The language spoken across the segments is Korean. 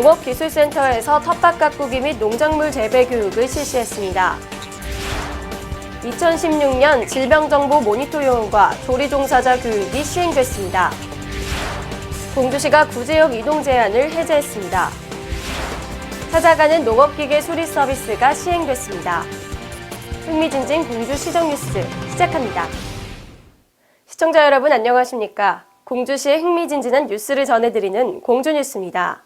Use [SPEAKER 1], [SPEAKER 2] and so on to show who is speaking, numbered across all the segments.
[SPEAKER 1] 농업기술센터에서 텃밭 가꾸기 및 농작물 재배 교육을 실시했습니다. 2016년 질병정보 모니터 요원과 조리 종사자 교육이 시행됐습니다. 공주시가 구제역 이동 제한을 해제했습니다. 찾아가는 농업기계 수리 서비스가 시행됐습니다. 흥미진진 공주시정 뉴스 시작합니다. 시청자 여러분 안녕하십니까? 공주시의 흥미진진한 뉴스를 전해드리는 공주뉴스입니다.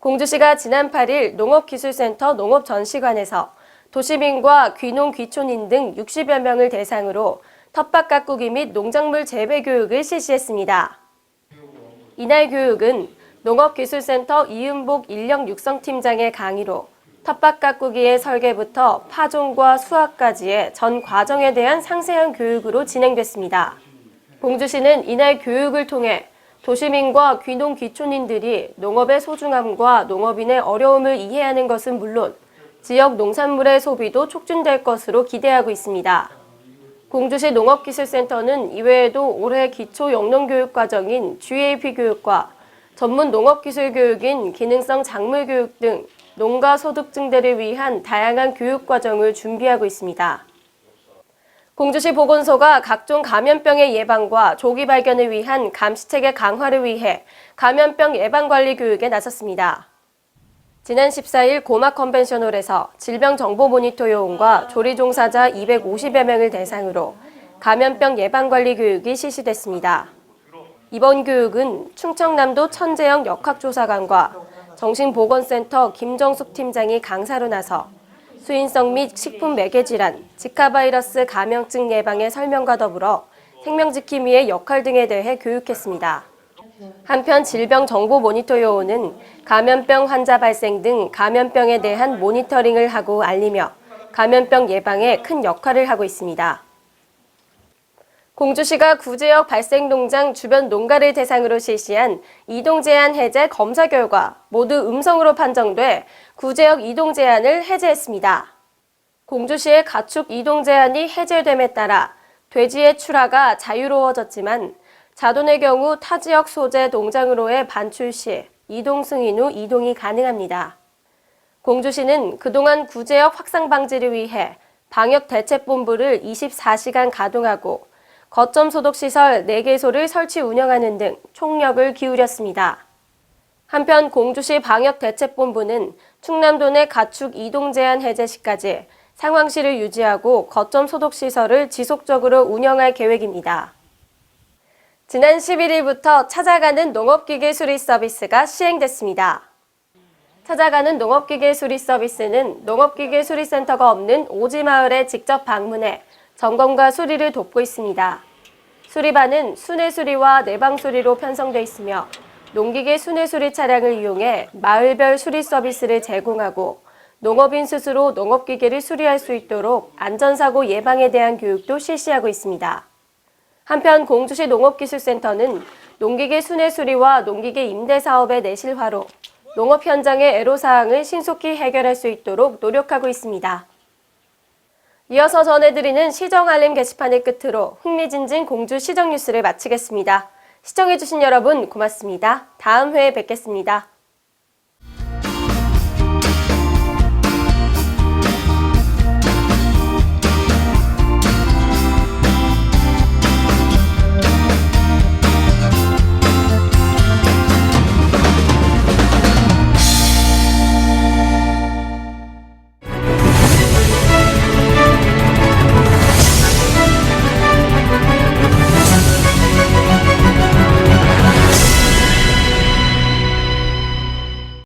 [SPEAKER 1] 공주시가 지난 8일 농업기술센터 농업전시관에서 도시민과 귀농, 귀촌인 등 60여 명을 대상으로 텃밭 가꾸기 및 농작물 재배 교육을 실시했습니다. 이날 교육은 농업기술센터 이은복 인력 육성팀장의 강의로 텃밭 가꾸기의 설계부터 파종과 수확까지의 전 과정에 대한 상세한 교육으로 진행됐습니다. 공주시는 이날 교육을 통해 도시민과 귀농 귀촌인들이 농업의 소중함과 농업인의 어려움을 이해하는 것은 물론 지역 농산물의 소비도 촉진될 것으로 기대하고 있습니다. 공주시 농업기술센터는 이외에도 올해 기초 영농교육 과정인 GAP 교육과 전문 농업기술 교육인 기능성 작물 교육 등 농가 소득 증대를 위한 다양한 교육 과정을 준비하고 있습니다. 공주시 보건소가 각종 감염병의 예방과 조기 발견을 위한 감시체계 강화를 위해 감염병 예방관리 교육에 나섰습니다. 지난 14일 고막 컨벤셔널에서 질병정보 모니터 요원과 조리 종사자 250여 명을 대상으로 감염병 예방관리 교육이 실시됐습니다. 이번 교육은 충청남도 천재영 역학조사관과 정신보건센터 김정숙 팀장이 강사로 나서 수인성 및 식품 매개 질환, 지카 바이러스 감염증 예방의 설명과 더불어 생명 지킴이의 역할 등에 대해 교육했습니다. 한편 질병 정보 모니터 요원은 감염병 환자 발생 등 감염병에 대한 모니터링을 하고 알리며 감염병 예방에 큰 역할을 하고 있습니다. 공주시가 구제역 발생농장 주변 농가를 대상으로 실시한 이동 제한 해제 검사 결과 모두 음성으로 판정돼 구제역 이동 제한을 해제했습니다. 공주시의 가축 이동 제한이 해제됨에 따라 돼지의 출하가 자유로워졌지만 자돈의 경우 타 지역 소재 농장으로의 반출 시 이동 승인 후 이동이 가능합니다. 공주시는 그동안 구제역 확산 방지를 위해 방역 대책본부를 24시간 가동하고 거점 소독시설 4개소를 설치 운영하는 등 총력을 기울였습니다. 한편 공주시 방역대책본부는 충남도 내 가축 이동 제한 해제 시까지 상황실을 유지하고 거점 소독시설을 지속적으로 운영할 계획입니다. 지난 11일부터 찾아가는 농업기계 수리 서비스가 시행됐습니다. 찾아가는 농업기계 수리 서비스는 농업기계 수리센터가 없는 오지마을에 직접 방문해 점검과 수리를 돕고 있습니다. 수리반은 순회 수리와 내방 수리로 편성돼 있으며 농기계 순회 수리 차량을 이용해 마을별 수리 서비스를 제공하고 농업인 스스로 농업기계를 수리할 수 있도록 안전사고 예방에 대한 교육도 실시하고 있습니다. 한편 공주시 농업기술센터는 농기계 순회 수리와 농기계 임대 사업의 내실화로 농업 현장의 애로사항을 신속히 해결할 수 있도록 노력하고 있습니다. 이어서 전해드리는 시정 알림 게시판을 끝으로 흥미진진 공주 시정 뉴스를 마치겠습니다. 시청해주신 여러분 고맙습니다. 다음 회에 뵙겠습니다.